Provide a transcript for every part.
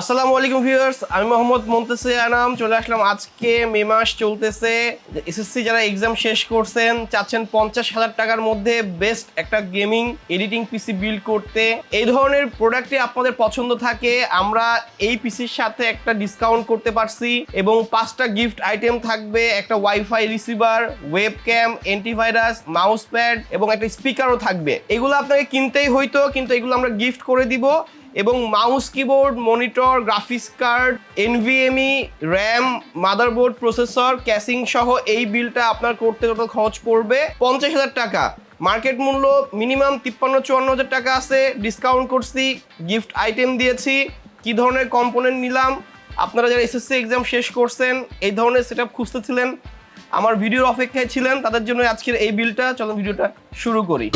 আসসালামু আলাইকুম ভিউয়ার্স, আমি মোহাম্মদ মন্তেসে আনাম, চলে আসলাম আজকে মে মাস চলতেছে। এসএসসি যারা এক্সাম শেষ করছেন, চাচ্ছেন পঞ্চাশ হাজার টাকার মধ্যে বেস্ট একটা গেমিং এডিটিং পিসি বিল্ড করতে। এই ধরনের প্রোডাক্টে আপনাদের পছন্দ থাকে, আমরা এই পিসির সাথে একটা ডিসকাউন্ট করতে পারছি এবং পাঁচটা গিফট আইটেম থাকবে, একটা wifi receiver webcam antivirus mouse pad এবং একটা স্পিকারও থাকবে। এগুলো আপনাকে কিনতেই হইতো, কিন্তু এগুলো আমরা গিফট করে দিব। এবং mouse keyboard, monitor, graphics card, NVMe, RAM, motherboard, processor casing সহ এই বিলটা আপনার করতে যত খরচ পড়বে? পঞ্চাশ হাজার টাকা। মার্কেট মূল্য মিনিমাম তিপ্পান্ন, চুয়ান্ন হাজার টাকা আছে। ডিসকাউন্ট করছি, গিফট আইটেম দিয়েছি। কি ধরনের কম্পোনেন্ট নিলাম? আপনারা যারা এসএসসি এক্সাম শেষ করছেন, এই ধরনের সেট আপ খুঁজতেছিলেন আমার ভিডিওর অপেক্ষায় ছিলেন, তাদের জন্য আজকের এই বিলটা। চলো ভিডিওটা শুরু করি।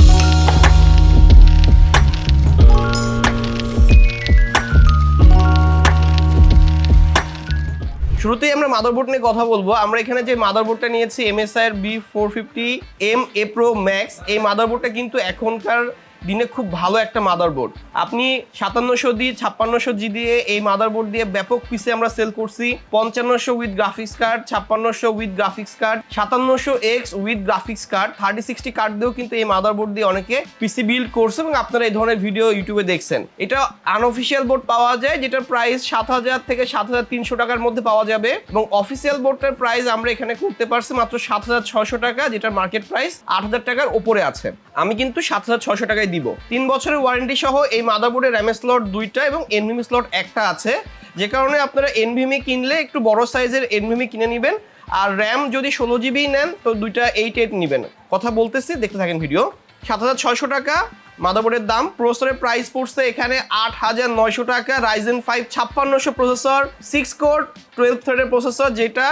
শুরুতেই আমরা মাদারবোর্ড নিয়ে কথা বলব। আমরা এখানে যে মাদারবোর্ডটা নিয়েছি এমএসআই এর B four fifty M A pro max এই মাদারবোর্ডটা কিন্তু এখনকার দিনে খুব ভালো একটা মাদারবোর্ড আপনি সাতান্নশো দিয়ে, ছাপ্পান্নশো জি দিয়ে এই মাদারবোর্ড দিয়ে ব্যাপক পিসে আমরা সেল করছি। পঞ্চান্নশো উইথ গ্রাফিক্স কার্ড ছাপ্পান্নশো with graphics card সাতান্নশো X with graphics card thirty sixty card দিয়েও কিন্তু এই মাদারবোর্ড দিয়ে অনেকে পিসি বিল্ড করছে এবং আপনারা এই ধরনের ভিডিও ইউটিউবে দেখছেন। এটা আনঅফিসিয়াল বোর্ড পাওয়া যায়, যেটার প্রাইস সাত হাজার থেকে সাত হাজার তিনশো টাকার মধ্যে পাওয়া যাবে এবং অফিসিয়াল বোর্ডটার প্রাইস আমরা এখানে করতে পারছি মাত্র সাত হাজার ছশো টাকা, যেটার মার্কেট প্রাইস আট হাজার টাকার ওপরে আছে। আমি কিন্তু সাত হাজার ছশো টাকায় দিব। তিন বছরের ওয়ারেন্টি সহ এই মাদারবোর্ডের র্যাম স্লট দুইটা এবং এনভিমি স্লট একটা আছে। যে কারণে আপনারা এনভিমি কিনলে একটু বড় সাইজের এনভিমি কিনে নেবেন। আর র্যাম যদি ষোলো জিবি নেন, তো দুইটা এইট এইট নেবেন। কথা বলতেছি, দেখতে থাকেন ভিডিও সাত হাজার ছয়শো টাকা, মাদারবোর্ডের দাম। প্রসেসরের প্রাইস পড়ছে এখানে আট হাজার নয়শো টাকা। রাইজেন ফাইভ ছাপ্পান্নশো প্রসেসর সিক্স কোর টুয়েলভ থ্রেডের প্রসেসর যেটা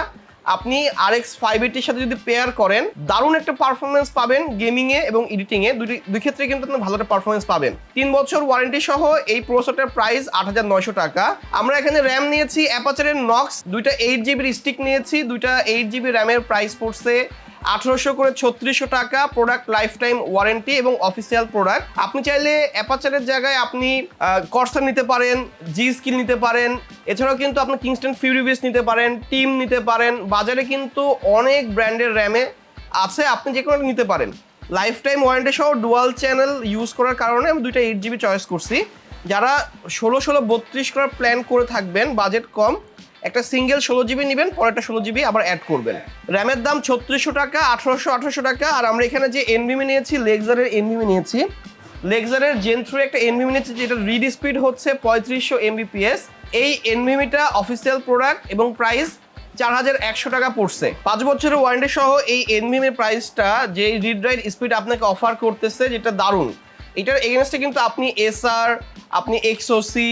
আপনি আর এক্স ফাইভ এইটির সাথে যদি পেয়ার করেন, দারুণ একটা পারফরমেন্স পাবেন গেমিংয়ে এবং এডিটিংয়ে দুটি দুই ক্ষেত্রে কিন্তু আপনি ভালো একটা পারফরমেন্স পাবেন। তিন বছর ওয়ারেন্টি সহ এই প্রসেসরটার প্রাইস আট হাজার নয়শো টাকা। আমরা এখানে র্যাম নিয়েছি অ্যাপাচারের নক্স দুইটা এইট জিবির স্টিক নিয়েছি, দুইটা এইট জিবি র্যামের প্রাইস পড়ছে আঠারোশো করে ছত্রিশশো টাকা প্রোডাক্ট লাইফ টাইম ওয়ারেন্টি এবং অফিসিয়াল প্রোডাক্ট আপনি চাইলে অ্যাপাচারের জায়গায় আপনি কর্সার নিতে পারেন জি স্কিল নিতে পারেন। এছাড়াও কিন্তু আপনি কিংস্টন ফিউরিবিস নিতে পারেন টিম নিতে পারেন। বাজারে কিন্তু অনেক ব্র্যান্ডের র্যামে আছে, আপনি যে কোনো নিতে পারেন। লাইফ টাইম ওয়ারেন্টি সহ ডুয়াল চ্যানেল ইউজ করার কারণে আমি দুইটা এইট জিবি চয়েস করছি। যারা ষোলো ষোলো বত্রিশ করার প্ল্যান করে থাকবেন বাজেট কম একটা সিঙ্গেল ষোলো জিবি নেবেন পরে একটা ষোলো জিবি আবার অ্যাড করবেন। র্যামের দাম ছত্রিশশো টাকা, আঠারোশো আঠারোশো টাকা, আর আমরা এখানে যে এনভিমি নিয়েছি লেগজারের এনভিমি নিয়েছি লেগজারের জেন থ্রু একটা এনভিমি নিয়েছি যেটা রিড স্পিড হচ্ছে পঁয়ত্রিশশো এমবিপিএস এই এনভিমিটা অফিসিয়াল প্রোডাক্ট এবং প্রাইস চার হাজার একশো টাকা পড়ছে। পাঁচ বছরের ওয়ারেন্টি সহ এই এনভিএমের প্রাইসটা যে রিড রাইট স্পিড আপনাকে অফার করতেছে, যেটা দারুণ। এটার এগেনস্টে কিন্তু আপনি এসআর আপনি এক্সওসি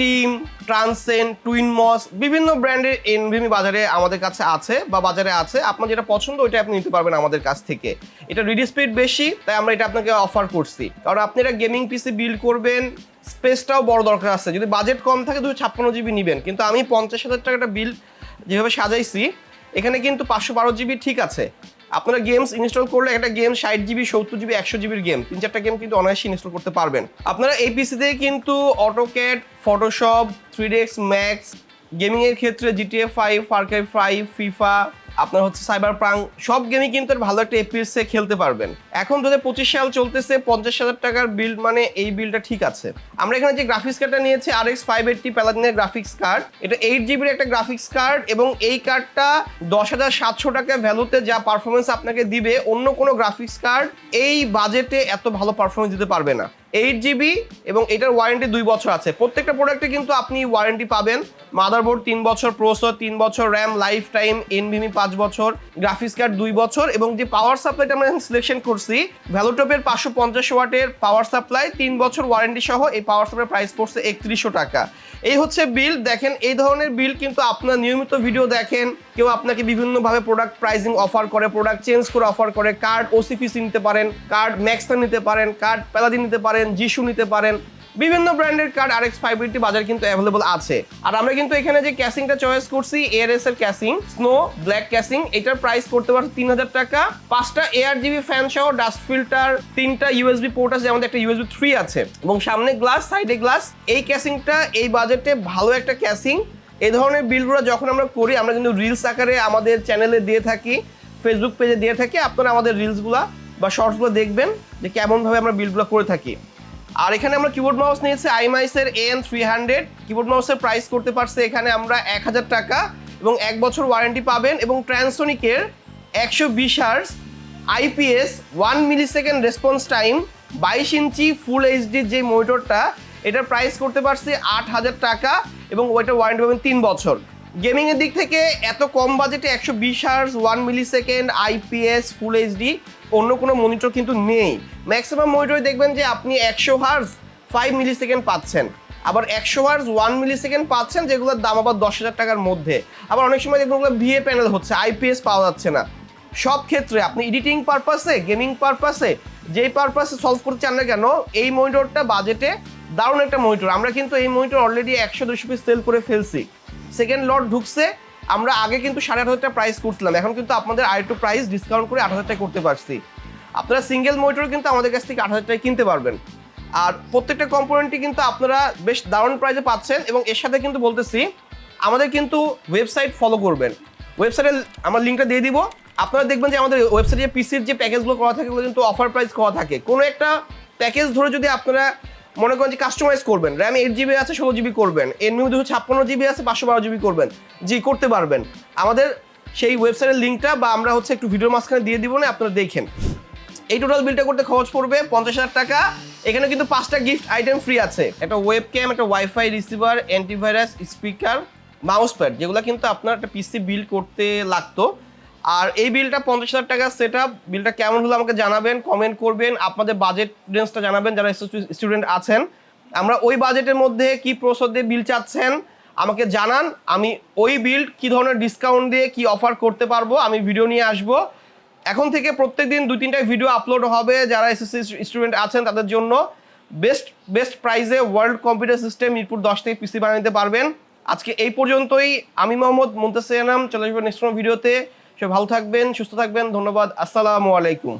টিম ট্রান্সেন টুইন মস বিভিন্ন ব্র্যান্ডের এনভিমি বাজারে আমাদের কাছে আছে বা বাজারে আছে। আপনার যেটা পছন্দ, ওইটা আপনি নিতে পারবেন আমাদের কাছ থেকে। এটা রিড স্পিড বেশি, তাই আমরা এটা আপনাকে অফার করছি। কারণ আপনি এটা গেমিং পিসি বিল্ড করবেন স্পেসটাও বড় দরকার আছে। যদি বাজেট কম থাকে, দুশো ছাপ্পান্ন জিবি নেবেন। কিন্তু আমি পঞ্চাশ হাজার টাকাটা বিল যেভাবে সাজাইছি, এখানে কিন্তু পাঁচশো বারো জিবি ঠিক আছে। আপনারা গেমস ইনস্টল করলে একটা গেম ষাট জিবি সত্তর জিবি একশো জিবির গেম তিন চারটা গেম কিন্তু অনায়াসে ইনস্টল করতে পারবেন। আপনারা এই পিসিতে কিন্তু AutoCAD Photoshop three DS Max গেমিংয়ের ক্ষেত্রে GTA five Far Cry five FIFA আপনার হচ্ছে সাইবার প্রাং, সব গেমই কিন্তু ভালো একটা এপিএসে খেলতে পারবেন। এখন যদি পঁচিশ সাল চলতেছে, পঞ্চাশ হাজার টাকার বিল্ড মানে এই বিলটা ঠিক আছে। আমরা এখানে যে গ্রাফিক্স কার্ডটা নিয়েছি আর এক্স ফাইভ এইটটি প্যালাদিনের গ্রাফিক্স কার্ড এটা এইট জিবির একটা গ্রাফিক্স কার্ড এবং এই কার্ডটা দশ হাজার সাতশো টাকা ভ্যালুতে যা পারফরমেন্স আপনাকে দিবে, অন্য কোনো গ্রাফিক্স কার্ড এই বাজেটে এত ভালো পারফরমেন্স দিতে পারবে না। এইট জিবি এবং এটার ওয়ারেন্টি দুই বছর আছে। প্রত্যেকটা প্রোডাক্টে কিন্তু আপনি ওয়ারেন্টি পাবেন। মাদারবোর্ড তিন বছর প্রসেসর তিন বছর র্যাম লাইফ টাইম এনভিমি পাঁচ বছর গ্রাফিক্স কার্ড দুই বছর এবং যে পাওয়ার সাপ্লাইটা আমরা সিলেকশন করছি ভ্যালুটপের পাঁচশো পঞ্চাশ ওয়াটের পাওয়ার সাপ্লাই তিন বছর ওয়ারেন্টি সহ এই পাওয়ার সাপ্লাই প্রাইস পড়ছে একত্রিশশো টাকা। এই হচ্ছে বিল দেখেন, এই ধরনের বিল কিন্তু আপনার নিয়মিত ভিডিও দেখেন, কেউ আপনাকে বিভিন্নভাবে প্রোডাক্ট প্রাইসিং অফার করে প্রোডাক্ট চেঞ্জ করে অফার করে কার্ড ওসিপিসি নিতে পারেন কার্ড ম্যাক্সা নিতে পারেন কার্ড প্যালাদি নিতে পারেন জিসু নিতে পারেন, বিভিন্ন ব্র্যান্ডের card R X five eighty বাজার কিন্তু অ্যাভেলেবল আছে। আর আমরা কিন্তু এখানে যে ক্যাসিংটা চয়েস করছি এআরএস এর ক্যাসিং স্নো ব্ল্যাক ক্যাসিং এটার প্রাইস করতে পারছে তিন হাজার টাকা। পাঁচটা এআর জিবি ফ্যান সহ ডাস্ট ফিল্টার তিনটা ইউএসবি পোর্ট আছে আমাদের একটা ইউএসবি থ্রি আছে। এবং সামনে গ্লাস সাইডে গ্লাস এই ক্যাসিংটা এই বাজেটে ভালো একটা ক্যাসিং এই ধরনের বিলগুলো যখন আমরা করি, আমরা কিন্তু রিলস আকারে আমাদের চ্যানেলে দিয়ে থাকি ফেসবুক পেজে দিয়ে থাকি, আপনারা আমাদের রিলসগুলো বা শর্টসগুলো দেখবেন যে কেমনভাবে আমরা বিলগুলো করে থাকি। আর এখানে আমরা কিবোর্ড মাউস নিয়েছি আইমাইসের এন থ্রি হান্ড্রেড কিবোর্ড মাউসের প্রাইস করতে পারছে এখানে আমরা এক হাজার টাকা এবং এক বছর ওয়ারেন্টি পাবেন এবং ট্রান্সোনিকের একশো বিশ hertz IPS one millisecond response time বাইশ ইঞ্চি ফুল এইচডির যে মনিটরটা এটার প্রাইস করতে পারছি আট হাজার টাকা এবং ওইটার ওয়ারেন্টি পাবেন তিন বছর। গেমিং এর দিক থেকে এত কম বাজেটে একশো বিশ hertz one millisecond IPS full HD অন্য কোনো মনিটর কিন্তু নেই। ম্যাক্সিমাম মনিটরে দেখবেন যে আপনি একশো হার্স ফাইভ মিলি সেকেন্ড পাচ্ছেন। আবার একশো হার্স ওয়ান মিলি সেকেন্ড পাচ্ছেন, যেগুলোর দাম আবার দশ হাজার টাকার মধ্যে। আবার অনেক সময় দেখবেন ওগুলো ভিএ প্যানেল হচ্ছে আইপিএস পাওয়া যাচ্ছে না। সব ক্ষেত্রে আপনি এডিটিং পারপাসে গেমিং পারপাসে যেই পারপাসে সলভ করতে চান না কেন, এই মনিটরটা বাজেটে দারুণ একটা মনিটর আমরা কিন্তু এই মনিটর অলরেডি একশো দুশো পিস সেল করে ফেলছি। সেকেন্ড লট ঢুকছে আমরা আগে কিন্তু সাড়ে আট হাজার টাকা প্রাইস করছিলাম। এখন কিন্তু আপনাদের আরেকটু প্রাইস ডিসকাউন্ট করে আট হাজার টাকা করতে পারছি। আপনারা সিঙ্গেল মনিটর কিন্তু আমাদের কাছ থেকে আট হাজার কিনতে পারবেন। আর প্রত্যেকটা কম্পোনেন্টই কিন্তু আপনারা বেশ দারুণ প্রাইসে পাচ্ছেন এবং এর সাথে কিন্তু বলতেছি, আমাদের কিন্তু ওয়েবসাইট ফলো করবেন। ওয়েবসাইটে আমার লিঙ্কটা দিয়ে দিব। আপনারা দেখবেন যে আমাদের ওয়েবসাইটে পিসির যে প্যাকেজগুলো করা থাকে কিন্তু অফার প্রাইস করা থাকে। কোনো একটা প্যাকেজ ধরে যদি আপনারা মনে করেন যে কাস্টমাইজ করবেন। র্যাম এইট জিবি আছে, ষোলো জিবি করবেন। মধ্যে দুশো ছাপ্পান্ন জিবি আছে, পাঁচশো বারো জিবি করবেন। জি, করতে পারবেন। আমাদের সেই ওয়েবসাইটের লিঙ্কটা বা আমরা হচ্ছে একটু ভিডিওর মাঝখানে দিয়ে দিব না, আপনারা দেখেন। এই টোটাল বিলটা করতে খরচ পড়বে পঞ্চাশ হাজার টাকা। এখানে কিন্তু পাঁচটা গিফট আইটেম ফ্রি আছে। একটা ওয়েব ক্যাম একটা WiFi receiver antivirus speaker mouse pad যেগুলো কিন্তু আপনার একটা পিসি বিল করতে লাগতো। আর এই বিলটা পঞ্চাশ হাজার টাকা সেট আপ বিলটা কেমন হলো আমাকে জানাবেন কমেন্ট করবেন। আপনাদের বাজেট রেঞ্জটা জানাবেন যারা স্টুডেন্ট আছেন। আমরা ওই বাজেটের মধ্যে কি প্রসদ দিয়ে বিল চাচ্ছেন আমাকে জানান। আমি ওই বিল কি ধরনের ডিসকাউন্ট দিয়ে কি অফার করতে পারব আমি ভিডিও নিয়ে আসব। এখন থেকে প্রত্যেক দিন দুই তিনটা ভিডিও আপলোড হবে যারা এসএসসি স্টুডেন্ট আছেন তাদের জন্য। বেস্ট বেস্ট প্রাইজে ওয়ার্ল্ড কম্পিউটার সিস্টেম মিরপুর দশ থেকে পিসি বানিয়ে নিতে পারবেন। আজকে এই পর্যন্তই। আমি মোহাম্মদ মুন্তাসির নাম চলে আসব নেক্সট ভিডিওতে সবাই ভালো থাকবেন সুস্থ থাকবেন ধন্যবাদ আসসালামু আলাইকুম।